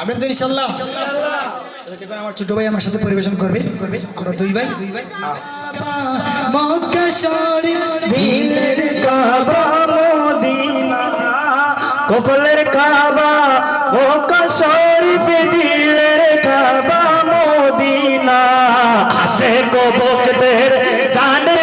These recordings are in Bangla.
পাবেন তো ইনশাল্লাহ আমার ছোট ভাই আমার সাথে পরিবেশন করবে। করবে আমরা দুই ভাই। দুই ভাই ভিলের কাবা মদিনা। কপালের কাবা দিলের কাবা মদিনা। আসে কবকদের জানের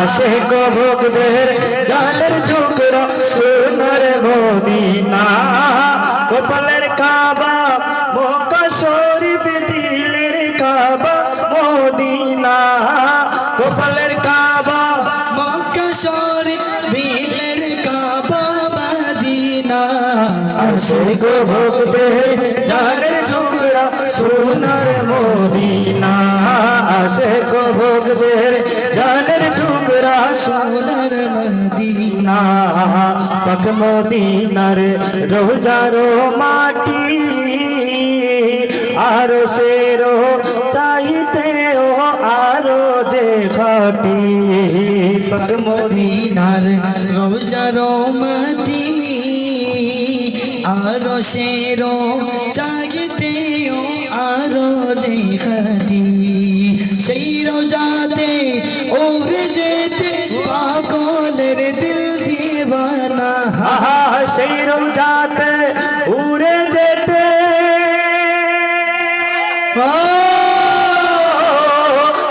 আসে কবকদের জানের টুকরা সোনার মদিনা। কপালের কাবা, মক্কা শরীফ দিলের কাবা, মদিনা। কপালের কাবা, মক্কা শরীফ ভিলের কাবা, মদিনা। আসে গো ভক্তে যার টুকরা সোনার মদিনা। আসে গো ভক্তে জানের টুকরা সোনার মদিনা পাক মদিনার রোজারো মাটি আর সেরো চাইতে ও আরও যে খাটি পাক মদিনার রোজার মাটি আর শেরো চাগিতে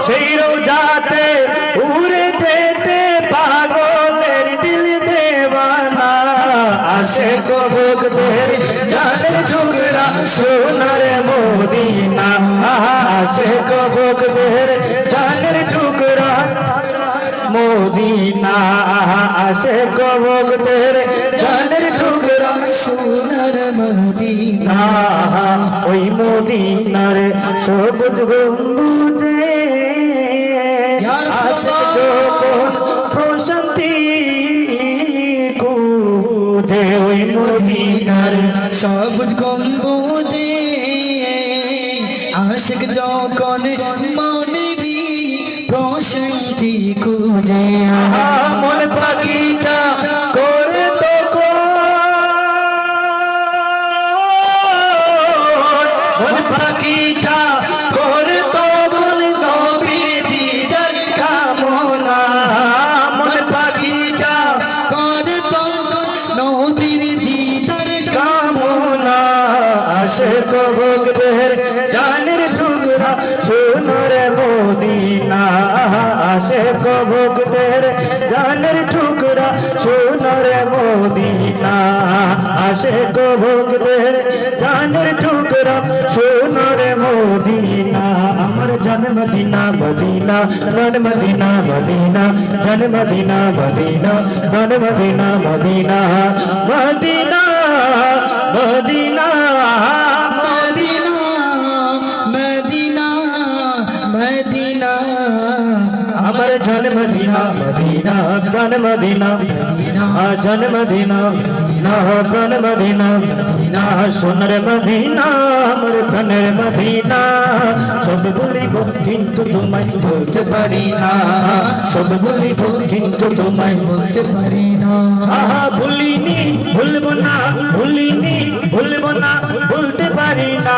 সেই রোজাতে উড়ে যেতে পাগলের দিল দেওয়ানা। আসে কবকদের জানে ঠুকরা সোনার মদিনা। আসে কবকদের জানের টুকরা মদিনা। আসে কবকদের জানের টুকরা সোনার মদিনা। ওই মদিনার সবুজ গম্বুজে সবুজ গম্বুজে আশিক যখন মনেরই প্রশান্তি খুঁজে আমার পাখিটা আসে কবকদের জানের টুকরা, সোনার মদিনা। আসে কবকদের জানের টুকরা, সোনার মদিনা। আসে কবকদের জানের টুকরা, সোনার মদিনা। আমার জন্মদিনা মদিনা জন্মদিনা মদিনা জন্মদিনা Medina জন্মদিনা Medina Medina. Medina Medina. Medina. আমার জন্মদিনা মদিনা প্রাণ মদিনা। মদিনা। জন্মদিনা মদিনা প্রাণ মদিনা। মদিনা সোনার মদিনা আমার প্রাণের মদিনা। সব বলিব কিন্তু তোমায় বলতে পারি না। সব বলিব কিন্তু তোমায় বলতে পারি না। আহা ভুলিনি ভুলবো না ভুলিনি ভুলবো না বলতে পারি না।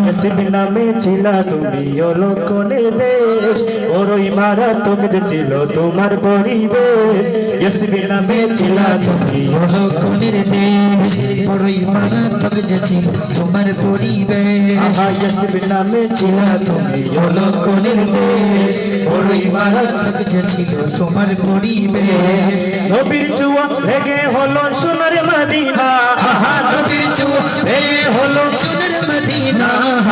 এসবি নামে ছিলা তুমি লোকনে দেশ। ওরই মারাত্মক যে ছিল তোমার পরিবেশ। এসবি নামে ছিলা তুমি লক্ষণের দেশ। বড়ই মারাত্মক যে ছিল তোমার পরিবেশ। এসবি নামে ছিলা তুমি লক্ষণের দেশ। বড়ই মারাত্মক যে ছিল তোমার পরিবেশ। নবীর চুয়া লেগে হলো সোনার